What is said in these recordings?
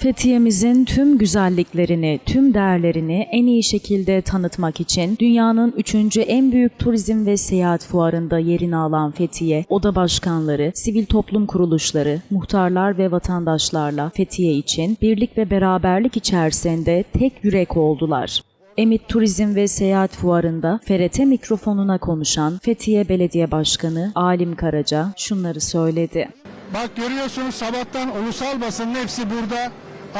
Fethiye'mizin tüm güzelliklerini, tüm değerlerini en iyi şekilde tanıtmak için dünyanın üçüncü en büyük turizm ve seyahat fuarında yerini alan Fethiye, oda başkanları, sivil toplum kuruluşları, muhtarlar ve vatandaşlarla Fethiye için birlik ve beraberlik içerisinde tek yürek oldular. Emit Turizm ve Seyahat Fuarı'nda FRT mikrofonuna konuşan Fethiye Belediye Başkanı Alim Karaca şunları söyledi. Bak görüyorsunuz sabahtan ulusal basının hepsi burada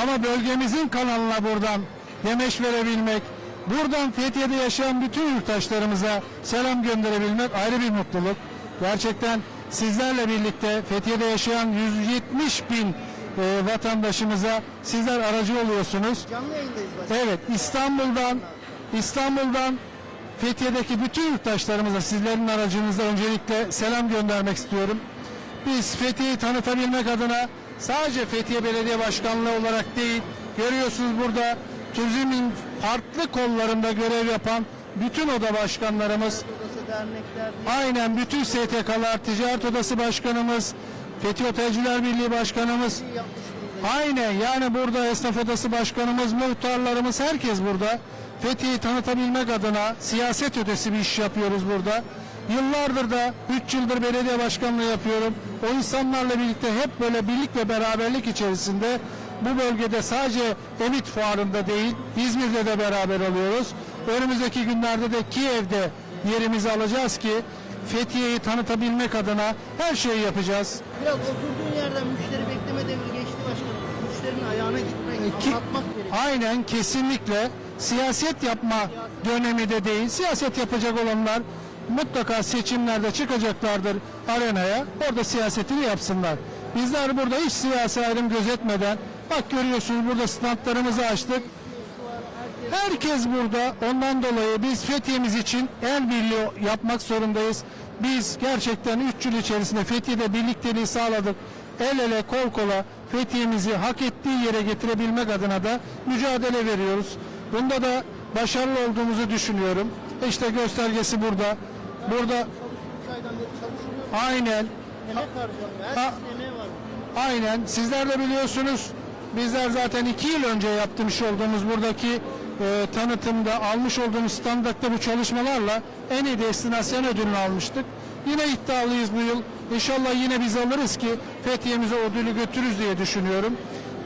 ama bölgemizin kanalına buradan demeç verebilmek, buradan Fethiye'de yaşayan bütün yurttaşlarımıza selam gönderebilmek ayrı bir mutluluk. Gerçekten sizlerle birlikte Fethiye'de yaşayan 170 bin e, vatandaşımıza sizler aracı oluyorsunuz. Canlı yayındayız başkanım. Evet İstanbul'dan İstanbul'dan Fethiye'deki bütün yurttaşlarımıza sizlerin aracınızda öncelikle selam göndermek istiyorum. Biz Fethiye'yi tanıtabilmek adına sadece Fethiye Belediye Başkanlığı olarak değil, görüyorsunuz burada turizmin farklı kollarında görev yapan bütün oda başkanlarımız, aynen bütün STK'lar, Ticaret Odası Başkanımız, Fethiye Otelciler Birliği Başkanımız. Aynen yani burada esnaf odası başkanımız, muhtarlarımız herkes burada. Fethiye'yi tanıtabilmek adına siyaset ötesi bir iş yapıyoruz burada. Yıllardır da 3 yıldır belediye başkanlığı yapıyorum. O insanlarla birlikte hep böyle birlik ve beraberlik içerisinde bu bölgede sadece Emit Fuarı'nda değil İzmir'de de beraber oluyoruz. Önümüzdeki günlerde de Kiev'de yerimizi alacağız ki Fethiye'yi tanıtabilmek adına her şeyi yapacağız. Biraz oturduğun yerden müşteri bekleme devri geçti başkanım. Müşterinin ayağına gitmek, Ki- anlatmak gerekiyor. Aynen kesinlikle siyaset yapma dönemi de değil. Siyaset yapacak olanlar mutlaka seçimlerde çıkacaklardır arenaya. Orada siyasetini yapsınlar. Bizler burada hiç siyasi ayrım gözetmeden bak görüyorsunuz burada standlarımızı açtık. Herkes burada. Ondan dolayı biz Fethiye'miz için el birliği yapmak zorundayız. Biz gerçekten 3 yıl içerisinde Fethiye'de birlikteliği sağladık. El ele kol kola Fethiye'mizi hak ettiği yere getirebilmek adına da mücadele veriyoruz. Bunda da başarılı olduğumuzu düşünüyorum. İşte göstergesi burada. Burada aynen Emek harcanıyor. Aynen. Sizler de biliyorsunuz. Bizler zaten iki yıl önce yaptırmış olduğumuz buradaki e, tanıtımda almış olduğumuz standartta bu çalışmalarla en iyi destinasyon ödülünü almıştık. Yine iddialıyız bu yıl. İnşallah yine biz alırız ki Fethiye'mize ödülü götürürüz diye düşünüyorum.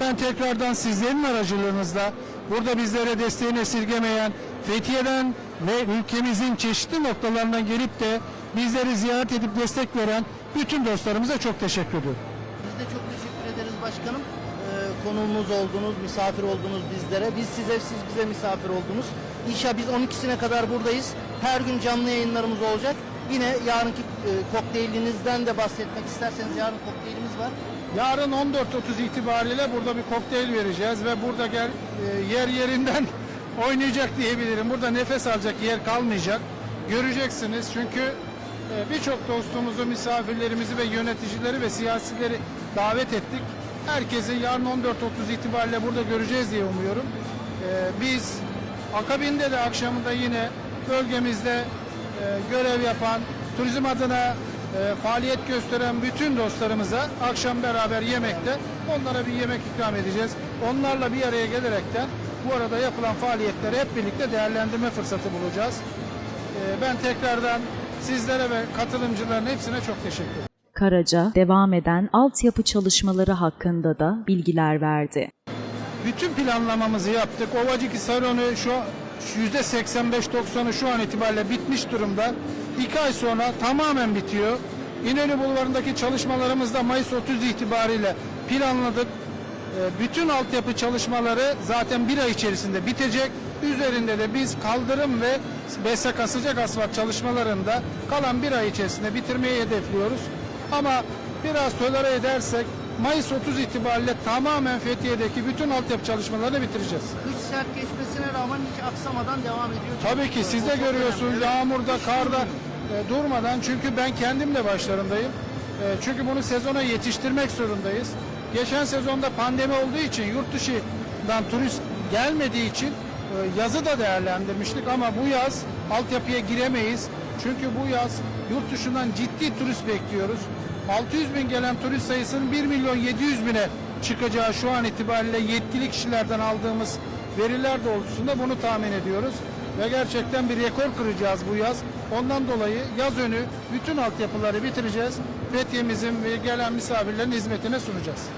Ben tekrardan sizlerin aracılığınızla burada bizlere desteğini esirgemeyen Fethiye'den ve ülkemizin çeşitli noktalarından gelip de bizleri ziyaret edip destek veren bütün dostlarımıza çok teşekkür ediyorum. Biz de çok teşekkür ederiz başkanım. Ee, konuğumuz oldunuz, misafir oldunuz bizlere. Biz size, siz bize misafir oldunuz. İnşallah biz 12'sine kadar buradayız. Her gün canlı yayınlarımız olacak. Yine yarınki e, kokteylinizden de bahsetmek isterseniz yarın kokteylimiz var. Yarın 14.30 itibariyle burada bir kokteyl vereceğiz ve burada gel, e, yer yerinden oynayacak diyebilirim. Burada nefes alacak yer kalmayacak. Göreceksiniz çünkü e, birçok dostumuzu, misafirlerimizi ve yöneticileri ve siyasileri davet ettik. Herkesi yarın 14.30 itibariyle burada göreceğiz diye umuyorum. E, Biz akabinde de akşamında yine bölgemizde e, görev yapan, turizm adına faaliyet gösteren bütün dostlarımıza akşam beraber yemekte onlara bir yemek ikram edeceğiz. Onlarla bir araya gelerekten bu arada yapılan faaliyetleri hep birlikte değerlendirme fırsatı bulacağız. E, ben tekrardan sizlere ve katılımcıların hepsine çok teşekkür ederim. Karaca devam eden altyapı çalışmaları hakkında da bilgiler verdi. Bütün planlamamızı yaptık. Ovacık Saronu şu %85-90'ı şu an itibariyle bitmiş durumda. İki ay sonra tamamen bitiyor. İnönü Bulvarı'ndaki çalışmalarımız da Mayıs 30 itibariyle planladık. Ee, Bütün altyapı çalışmaları zaten bir ay içerisinde bitecek. Üzerinde de biz kaldırım ve BSK sıcak asfalt çalışmalarında kalan bir ay içerisinde bitirmeyi hedefliyoruz. Ama biraz tolere edersek Mayıs 30 itibariyle tamamen Fethiye'deki bütün altyapı çalışmalarını bitireceğiz. Kış sert geçmesine rağmen hiç aksamadan devam ediyor. Tabii ki siz de görüyorsunuz önemli. yağmurda, karda e, durmadan çünkü ben kendim de başlarındayım. E, çünkü bunu sezona yetiştirmek zorundayız. Geçen sezonda pandemi olduğu için yurt dışından turist gelmediği için e, yazı da değerlendirmiştik ama bu yaz altyapıya giremeyiz. Çünkü bu yaz yurt dışından ciddi turist bekliyoruz. 600 bin gelen turist sayısının 1 milyon 700 bine çıkacağı şu an itibariyle yetkili kişilerden aldığımız veriler doğrultusunda bunu tahmin ediyoruz. Ve gerçekten bir rekor kıracağız bu yaz. Ondan dolayı yaz önü bütün altyapıları bitireceğiz. Fethiye'mizin ve gelen misafirlerin hizmetine sunacağız.